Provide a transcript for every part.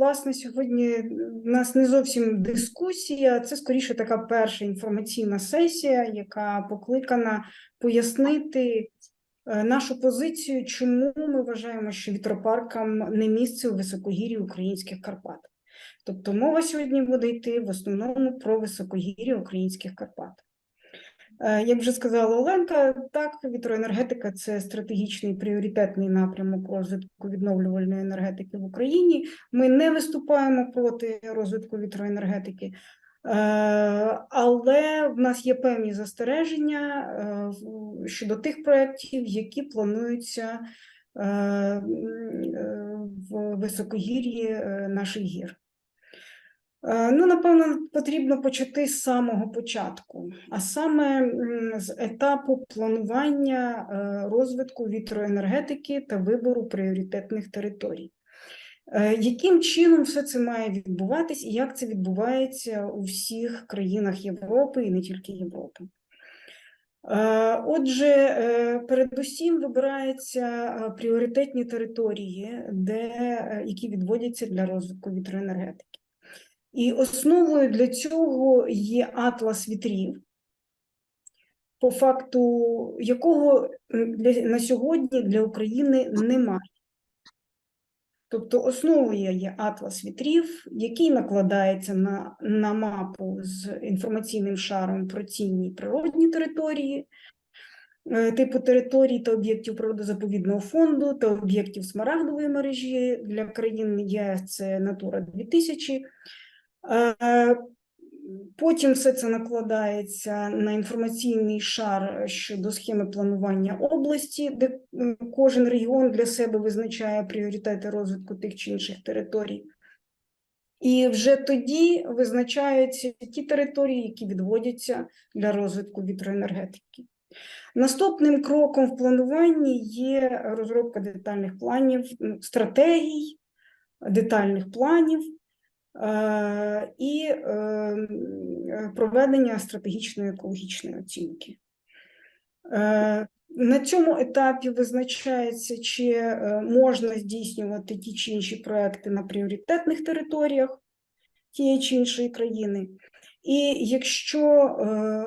власне, сьогодні в нас не зовсім дискусія, це скоріше така перша інформаційна сесія, яка покликана пояснити е, нашу позицію, чому ми вважаємо, що вітропаркам не місце у високогір'ї українських Карпат. Тобто мова сьогодні буде йти в основному про високогір'я українських Карпат. Е, Як вже сказала Оленка, так, вітроенергетика це стратегічний пріоритетний напрямок розвитку відновлювальної енергетики в Україні. Ми не виступаємо проти розвитку вітроенергетики, е, але в нас є певні застереження е, щодо тих проєктів, які плануються в високогір'ї наших гір. Е, Ну, напевно, потрібно почати з самого початку, а саме з етапу планування е, розвитку вітроенергетики та вибору пріоритетних територій. Е, Яким чином все це має відбуватись і як це відбувається у всіх країнах Європи і не тільки Європи? Отже, передусім вибираються пріоритетні території, де, які відводяться для розвитку вітроенергетики. І основою для цього є атлас вітрів, по факту якого для, на сьогодні для України немає. Тобто основою є атлас вітрів, який накладається на, на мапу з інформаційним шаром про цінні природні території, е, типу територій та об'єктів природозаповідного фонду та об'єктів смарагдової мережі для країн ЄС це Натура 2000. Е, Потім все це накладається на інформаційний шар щодо схеми планування області, де кожен регіон для себе визначає пріоритети розвитку тих чи інших територій. І вже тоді визначаються ті території, які відводяться для розвитку вітроенергетики. Наступним кроком в плануванні є розробка детальних планів, стратегій, детальних планів і е, проведення стратегічної екологічної оцінки. Е, На цьому етапі визначається, чи е, можна здійснювати ті чи інші проекти на пріоритетних територіях тієї чи іншої країни. І якщо е,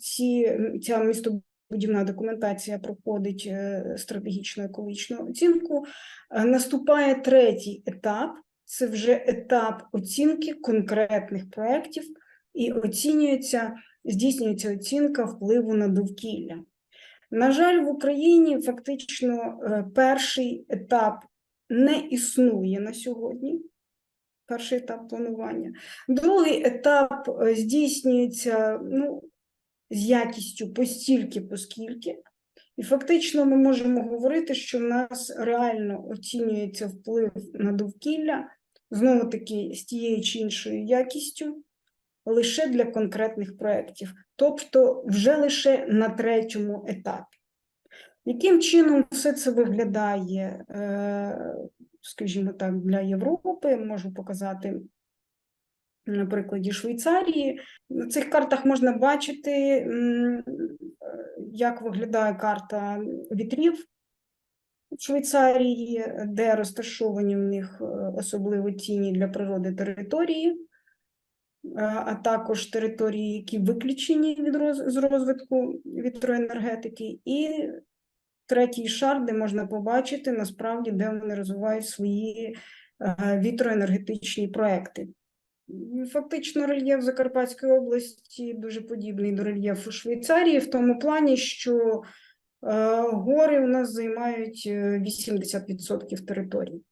ці, ця містобудівна документація проходить е, стратегічну екологічну оцінку, е, наступає третій етап це вже етап оцінки конкретних проєктів і оцінюється, здійснюється оцінка впливу на довкілля. На жаль, в Україні фактично е, перший етап не існує на сьогодні. Перший етап планування. Другий етап е, здійснюється ну, з якістю постільки, поскільки. І фактично ми можемо говорити, що в нас реально оцінюється вплив на довкілля, знову таки з тією чи іншою якістю, лише для конкретних проєктів, тобто вже лише на третьому етапі. Яким чином все це виглядає, е, скажімо так, для Європи? Можу показати на прикладі Швейцарії. На цих картах можна бачити, е, як виглядає карта вітрів в Швейцарії, де розташовані в них е, особливо цінні для природи території, е, а також території, які виключені від роз- з розвитку вітроенергетики, і третій шар, де можна побачити насправді, де вони розвивають свої вітроенергетичні проекти. Фактично, рельєф Закарпатської області дуже подібний до рельєфу Швейцарії, в тому плані, що е, гори у нас займають е, 80% території.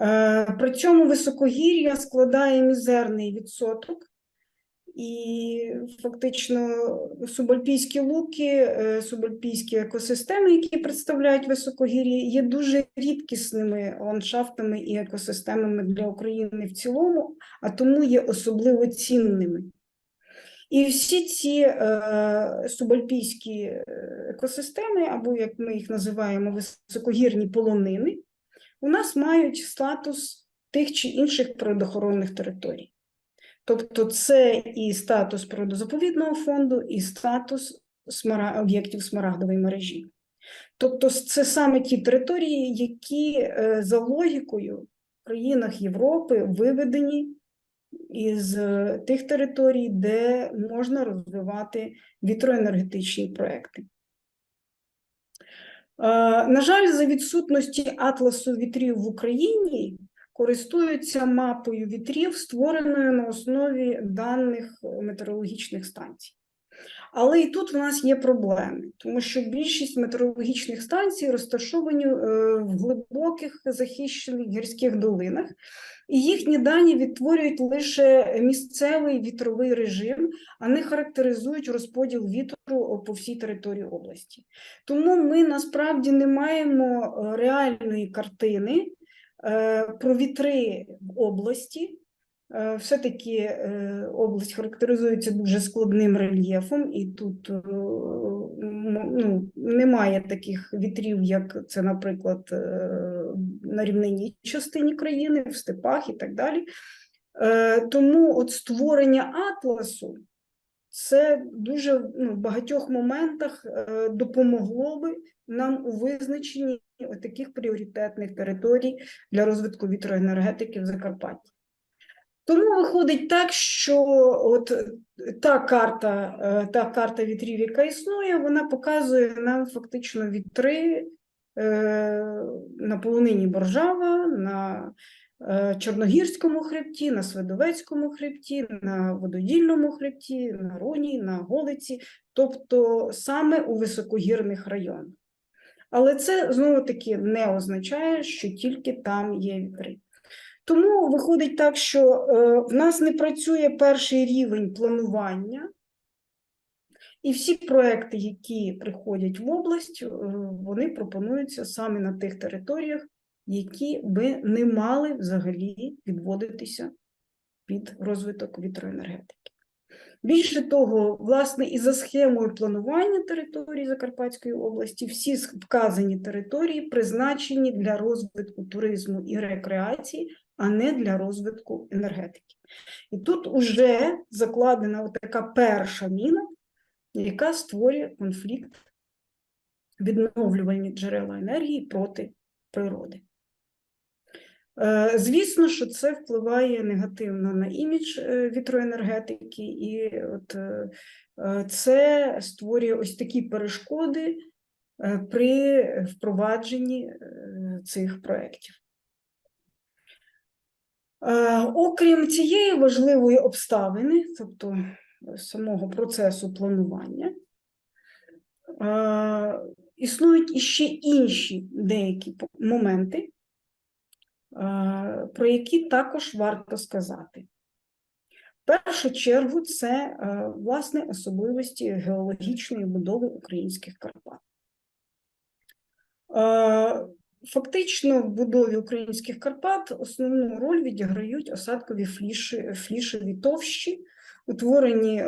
Е, При цьому високогір'я складає мізерний відсоток, і фактично субальпійські луки, е, субальпійські екосистеми, які представляють високогір'я, є дуже рідкісними ландшафтами і екосистемами для України в цілому, а тому є особливо цінними. І всі ці е, субальпійські е, екосистеми, або як ми їх називаємо, високогірні полонини, у нас мають статус тих чи інших природоохоронних територій. Тобто це і статус природозаповідного фонду, і статус смара... об'єктів смарагдової мережі. Тобто, це саме ті території, які е, за логікою країнах Європи виведені із е, тих територій, де можна розвивати вітроенергетичні проекти. Е, На жаль, за відсутності атласу вітрів в Україні користуються мапою вітрів, створеною на основі даних метеорологічних станцій. Але і тут в нас є проблеми, тому що більшість метеорологічних станцій розташовані е, в глибоких захищених гірських долинах, і їхні дані відтворюють лише місцевий вітровий режим, а не характеризують розподіл вітру по всій території області. Тому ми насправді не маємо е, реальної картини е, про вітри в області. Е, Все-таки е, область характеризується дуже складним рельєфом, і тут е, ну, немає таких вітрів, як це, наприклад, е, на рівнинній частині країни, в степах і так далі. Е, Тому от створення атласу це дуже ну, в багатьох моментах е, допомогло би нам у визначенні таких пріоритетних територій для розвитку вітроенергетики в Закарпатті. Тому виходить так, що от та карта, е, та карта вітрів, яка існує, вона показує нам фактично вітри е, на полонині Боржава, на е, Чорногірському хребті, на Свидовецькому хребті, на Вододільному хребті, на Роні, на Голиці, тобто саме у високогірних районах. Але це знову таки не означає, що тільки там є вітри. Тому виходить так, що е, в нас не працює перший рівень планування, і всі проекти, які приходять в область, е, вони пропонуються саме на тих територіях, які би не мали взагалі відводитися під розвиток вітроенергетики. Більше того, власне, і за схемою планування території Закарпатської області всі вказані території призначені для розвитку туризму і рекреації, а не для розвитку енергетики. І тут вже закладена така перша міна, яка створює конфлікт відновлювальні джерела енергії проти природи. Е, Звісно, що це впливає негативно на імідж е, вітроенергетики, і от е, це створює ось такі перешкоди при впровадженні цих проєктів. Окрім цієї важливої обставини, тобто самого процесу планування, існують іще інші деякі моменти, про які також варто сказати. В першу чергу, це е, власне особливості геологічної будови українських Карпат. Е, Фактично, в будові українських Карпат основну роль відіграють осадкові фліші, флішові товщі, утворені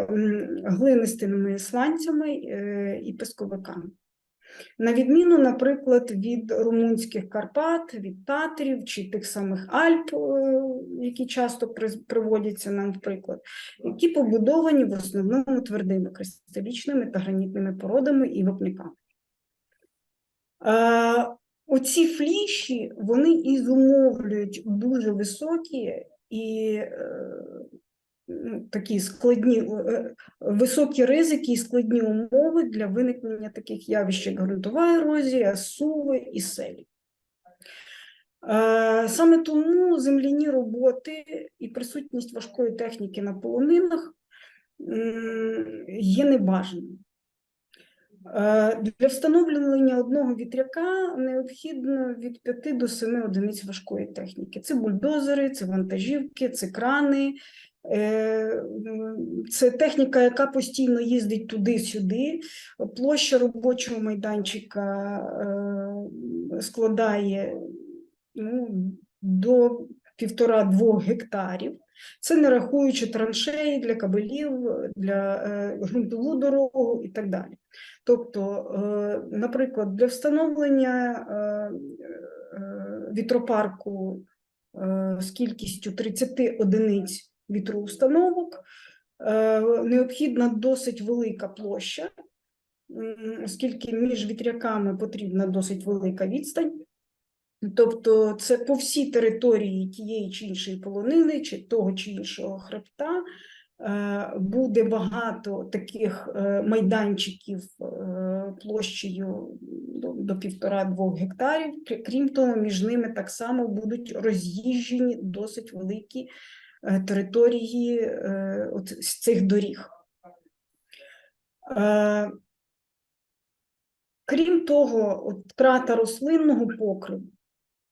глинистими сланцями е, і песковиками. На відміну, наприклад, від румунських Карпат, від Татрів чи тих самих Альп, е, які часто приводяться нам в приклад, які побудовані в основному твердими кристалічними та гранітними породами і вапняками. Е, Оці фліші вони і зумовлюють дуже високі і е, такі складні, е, високі ризики і складні умови для виникнення таких явищ, як ґрунтова ерозія, суви і селі. Е, Саме тому земляні роботи і присутність важкої техніки на полонинах є небажаним. Е, Для встановлення одного вітряка необхідно від 5 до 7 одиниць важкої техніки. Це бульдозери, це вантажівки, це крани, е, це техніка, яка постійно їздить туди-сюди. Площа робочого майданчика е, складає ну, до півтора-двох гектарів. Це не рахуючи траншеї для кабелів, для е, ґрунтову дорогу і так далі. Тобто, е, наприклад, для встановлення е, е, вітропарку е, з кількістю 30 одиниць вітроустановок е, необхідна досить велика площа, оскільки між вітряками потрібна досить велика відстань. Тобто це по всій території тієї чи іншої полонини, чи того чи іншого хребта е, буде багато таких е, майданчиків площею до, півтора-двох гектарів. Крім того, між ними так само будуть роз'їжджені досить великі території е, от з цих доріг. Е, Крім того, от втрата рослинного покриву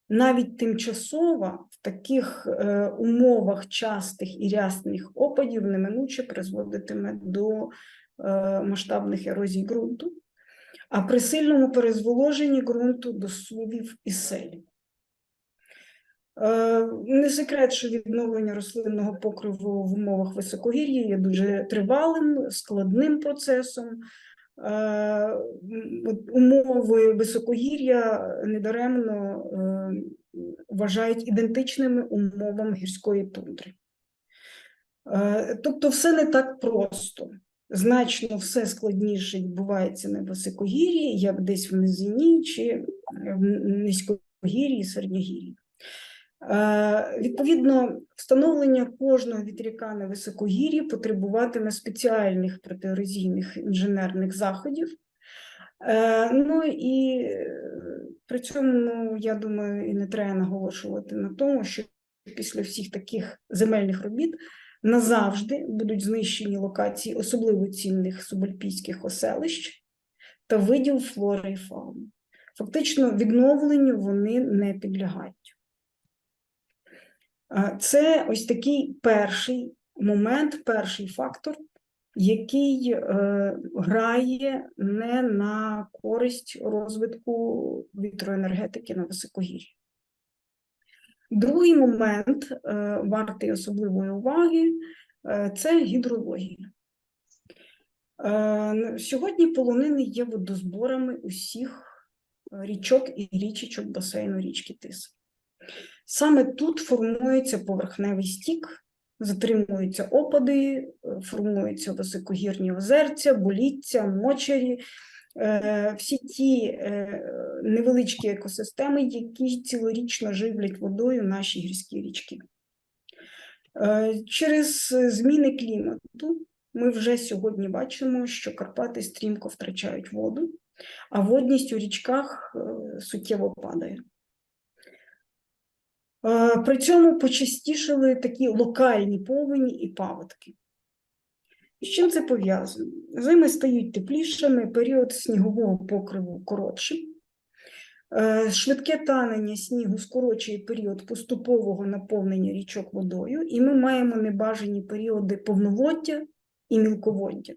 навіть тимчасова в таких е, умовах частих і рясних опадів неминуче призводитиме до е, масштабних ерозій ґрунту, а при сильному перезволоженні ґрунту до сувів і селів. Е, Не секрет, що відновлення рослинного покриву в умовах високогір'я є дуже тривалим, складним процесом. Е, Умови високогір'я недаремно е, вважають ідентичними умовам гірської тундри. Тобто, все не так просто. Значно все складніше відбувається на високогір'ї, як десь в низині чи в низькогір'ї, середньогір'ї. Е, Відповідно, встановлення кожного вітряка на високогір'ї потребуватиме спеціальних протиерозійних інженерних заходів. Е, Ну і е, при цьому, ну, я думаю, і не треба наголошувати на тому, що після всіх таких земельних робіт назавжди будуть знищені локації особливо цінних субальпійських оселищ та видів флори і фауни. Фактично, відновленню вони не підлягають. Це ось такий перший момент, перший фактор, який е, грає не на користь розвитку вітроенергетики на високогір'ї. Другий момент, е, вартий особливої уваги, е, це гідрологія. Сьогодні полонини є водозборами усіх річок і річечок басейну річки Тиса. Саме тут формується поверхневий стік, затримуються опади, е, формуються високогірні озерця, боліття, мочері, е, всі ті е, невеличкі екосистеми, які цілорічно живлять водою наші гірські річки. Через зміни клімату ми вже сьогодні бачимо, що Карпати стрімко втрачають воду, а водність у річках суттєво падає. При цьому почастішили такі локальні повені і паводки. З чим це пов'язано? Зими стають теплішими, період снігового покриву коротшим. Е, Швидке танення снігу скорочує період поступового наповнення річок водою, і ми маємо небажані періоди повноводдя і мілководдя.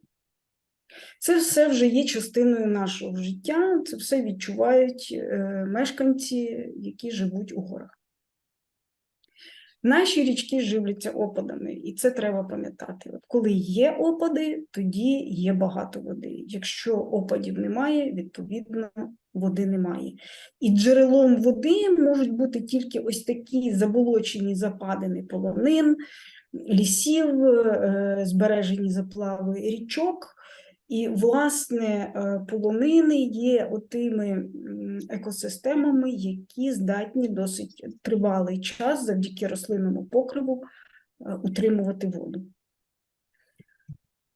Це все вже є частиною нашого життя, це все відчувають е, мешканці, які живуть у горах. Наші річки живляться опадами, і це треба пам'ятати. Коли є опади, тоді є багато води. Якщо опадів немає, відповідно води немає. І джерелом води можуть бути тільки ось такі заболочені западини полонин, лісів, е, збережені заплави річок. І, власне, е, полонини є отими екосистемами, які здатні досить тривалий час завдяки рослинному покриву е, утримувати воду.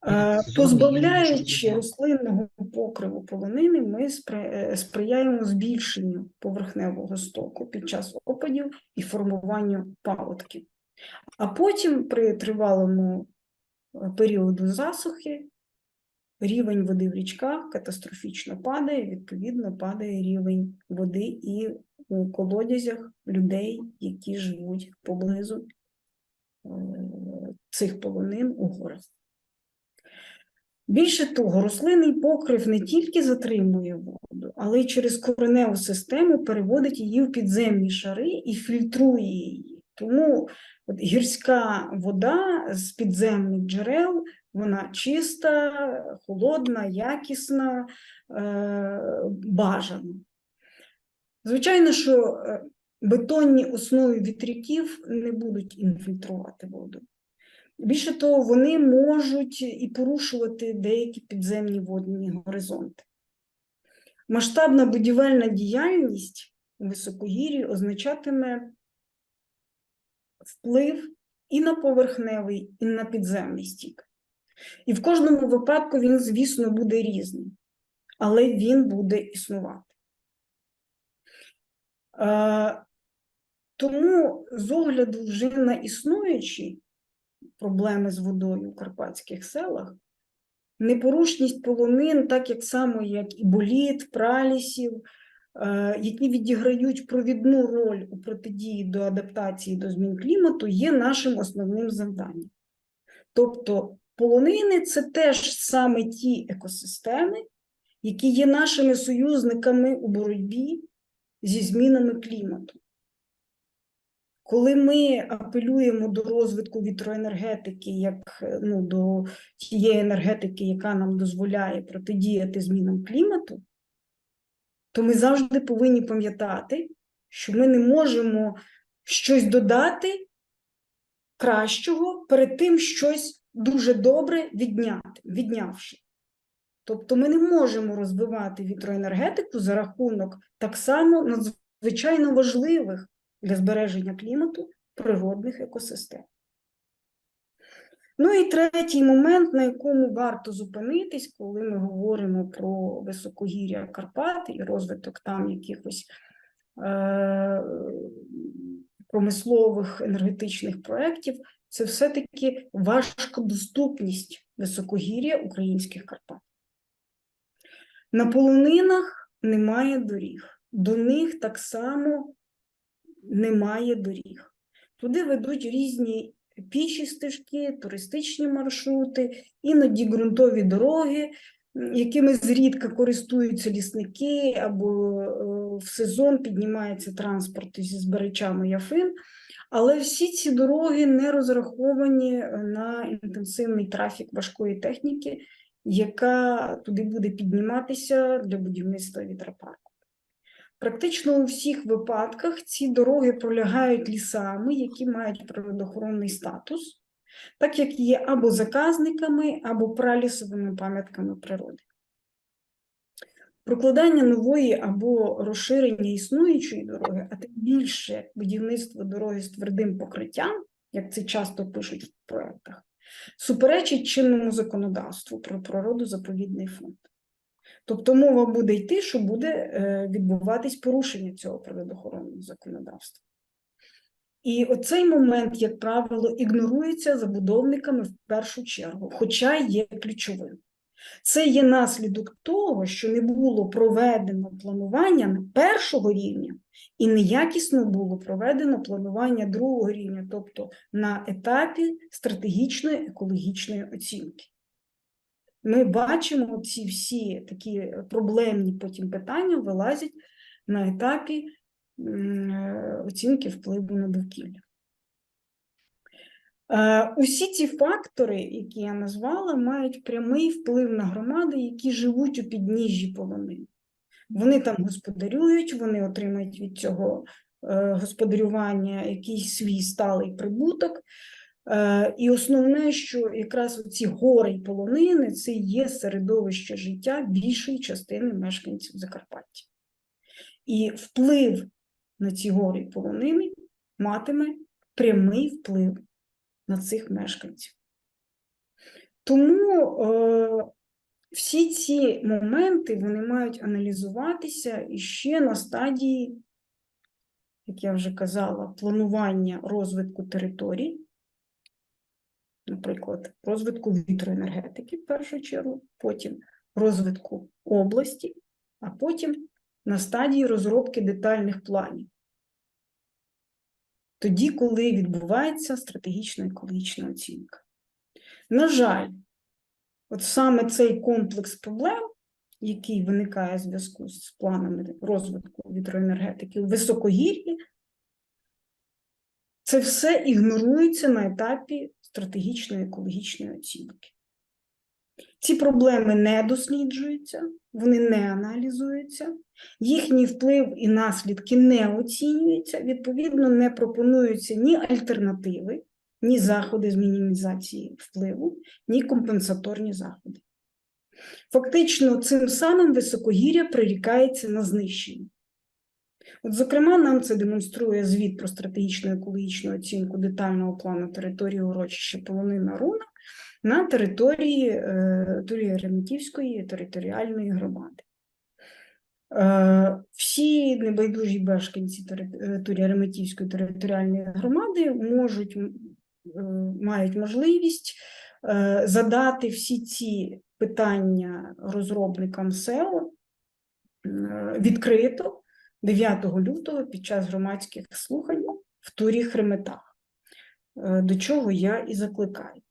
Е, Позбавляючи рослинного покриву полонини, ми сприяємо збільшенню поверхневого стоку під час опадів і формуванню паводків. А потім при тривалому періоду засухи рівень води в річках катастрофічно падає, відповідно, падає рівень води і у колодязях людей, які живуть поблизу е, цих полонин у горах. Більше того, рослинний покрив не тільки затримує воду, але й через кореневу систему переводить її в підземні шари і фільтрує її. Тому от гірська вода з підземних джерел вона чиста, холодна, якісна, е, бажана. Звичайно, що е, бетонні основи вітряків не будуть інфільтрувати воду. Більше того, вони можуть і порушувати деякі підземні водні горизонти. Масштабна будівельна діяльність у високогір'ї означатиме вплив і на поверхневий, і на підземний стік. І в кожному випадку він, звісно, буде різним, але він буде існувати. Е, Тому з огляду вже на існуючі проблеми з водою у карпатських селах, непорушність полонин, так як само, як і боліт, пралісів, які відіграють провідну роль у протидії до адаптації до змін клімату, є нашим основним завданням. Тобто полонини це теж саме ті екосистеми, які є нашими союзниками у боротьбі зі змінами клімату. Коли ми апелюємо до розвитку вітроенергетики як е, ну, до тієї енергетики, яка нам дозволяє протидіяти змінам клімату, то ми завжди повинні пам'ятати, що ми не можемо щось додати кращого перед тим щось дуже добре відняти, віднявши. Тобто ми не можемо розвивати вітроенергетику за рахунок так само надзвичайно важливих для збереження клімату природних екосистем. Ну і третій момент, на якому варто зупинитись, коли ми говоримо про високогір'я Карпат і розвиток там якихось е- промислових енергетичних проєктів, це все-таки важкодоступність високогір'я українських Карпат. На полонинах немає доріг, до них так само немає доріг. Туди ведуть різні піші стежки, туристичні маршрути, іноді ґрунтові дороги, якими зрідка користуються лісники, або е, в сезон піднімається транспорт зі зберечами яфин. Але всі ці дороги не розраховані на інтенсивний трафік важкої техніки, яка туди буде підніматися для будівництва вітропарку. Практично у всіх випадках ці дороги пролягають лісами, які мають природоохоронний статус, так як є або заказниками, або пралісовими пам'ятками природи. Прокладання нової або розширення існуючої дороги, а тим більше будівництво дороги з твердим покриттям, як це часто пишуть в проєктах, суперечить чинному законодавству про природозаповідний фонд. Тобто мова буде йти, що буде е, відбуватись порушення цього природоохоронного законодавства. І оцей момент, як правило, ігнорується забудовниками в першу чергу, хоча є ключовим. Це є наслідок того, що не було проведено планування першого рівня, і неякісно було проведено планування другого рівня, тобто на етапі стратегічної екологічної оцінки. Ми бачимо ці всі такі проблемні потім питання вилазять на етапі оцінки впливу на довкілля. Е, усі ці фактори, які я назвала, мають прямий вплив на громади, які живуть у підніжжі полонин. Вони там господарюють, вони отримають від цього е, господарювання якийсь свій сталий прибуток. Е, і основне, що якраз ці гори і полонини це є середовище життя більшої частини мешканців Закарпаття. І вплив на ці гори і полонини матиме прямий вплив на цих мешканців. Тому е, всі ці моменти вони мають аналізуватися іще на стадії, як я вже казала, планування розвитку територій, наприклад, розвитку вітроенергетики в першу чергу, потім розвитку області, а потім на стадії розробки детальних планів тоді, коли відбувається стратегічна екологічна оцінка. На жаль, от саме цей комплекс проблем, який виникає в зв'язку з планами розвитку вітроенергетики у високогір'ї, це все ігнорується на етапі стратегічної екологічної оцінки. Ці проблеми не досліджуються, вони не аналізуються, їхній вплив і наслідки не оцінюються, відповідно, не пропонуються ні альтернативи, ні заходи з мінімізації впливу, ні компенсаторні заходи. Фактично, цим самим високогір'я прирікається на знищення. От, зокрема, нам це демонструє звіт про стратегічну екологічну оцінку детального плану території урочища Полонина Руна на території е, Турії Реметівської територіальної громади. Е, Всі небайдужі мешканці е, Реметівської територіальної громади можуть е, мають можливість е, задати всі ці питання розробникам СЕО відкрито 9 лютого під час громадських слухань в турі Хреметах, е, до чого я і закликаю.